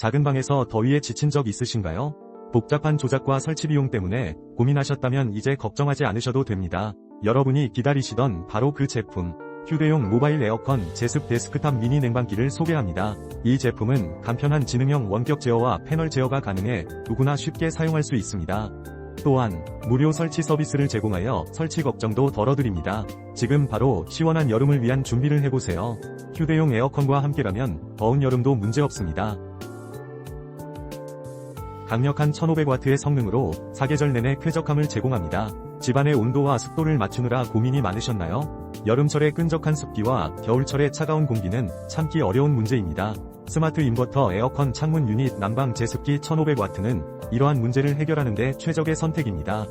작은 방에서 더위에 지친 적 있으신가요? 복잡한 조작과 설치 비용 때문에 고민하셨다면 이제 걱정하지 않으셔도 됩니다. 여러분이 기다리시던 바로 그 제품. 휴대용 모바일 에어컨 제습 데스크탑 미니 냉방기를 소개합니다. 이 제품은 간편한 지능형 원격 제어와 패널 제어가 가능해 누구나 쉽게 사용할 수 있습니다. 또한 무료 설치 서비스를 제공하여 설치 걱정도 덜어드립니다. 지금 바로 시원한 여름을 위한 준비를 해보세요. 휴대용 에어컨과 함께라면 더운 여름도 문제없습니다. 강력한 1500W의 성능으로 사계절 내내 쾌적함을 제공합니다. 집안의 온도와 습도를 맞추느라 고민이 많으셨나요? 여름철의 끈적한 습기와 겨울철의 차가운 공기는 참기 어려운 문제입니다. 스마트 인버터 에어컨 창문 유닛 난방 제습기 1500W는 이러한 문제를 해결하는 데 최적의 선택입니다.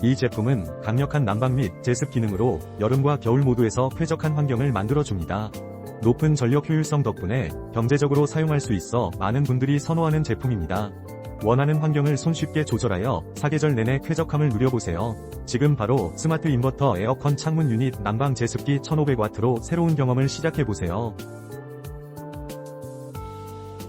이 제품은 강력한 난방 및 제습 기능으로 여름과 겨울 모두에서 쾌적한 환경을 만들어줍니다. 높은 전력 효율성 덕분에 경제적으로 사용할 수 있어 많은 분들이 선호하는 제품입니다. 원하는 환경을 손쉽게 조절하여 사계절 내내 쾌적함을 누려보세요. 지금 바로 스마트 인버터 에어컨 창문 유닛 난방 제습기 1500W로 새로운 경험을 시작해보세요.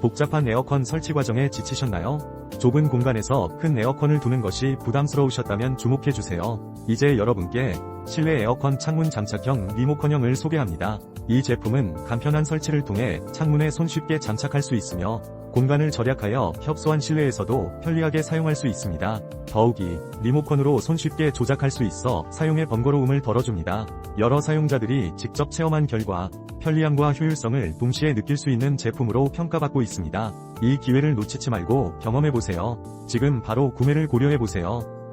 복잡한 에어컨 설치 과정에 지치셨나요? 좁은 공간에서 큰 에어컨을 두는 것이 부담스러우셨다면 주목해주세요. 이제 여러분께 실내 에어컨 창문 장착형 리모컨형을 소개합니다. 이 제품은 간편한 설치를 통해 창문에 손쉽게 장착할 수 있으며 공간을 절약하여 협소한 실내에서도 편리하게 사용할 수 있습니다. 더욱이 리모컨으로 손쉽게 조작할 수 있어 사용의 번거로움을 덜어줍니다. 여러 사용자들이 직접 체험한 결과 편리함과 효율성을 동시에 느낄 수 있는 제품으로 평가받고 있습니다. 이 기회를 놓치지 말고 경험해보세요. 지금 바로 구매를 고려해보세요.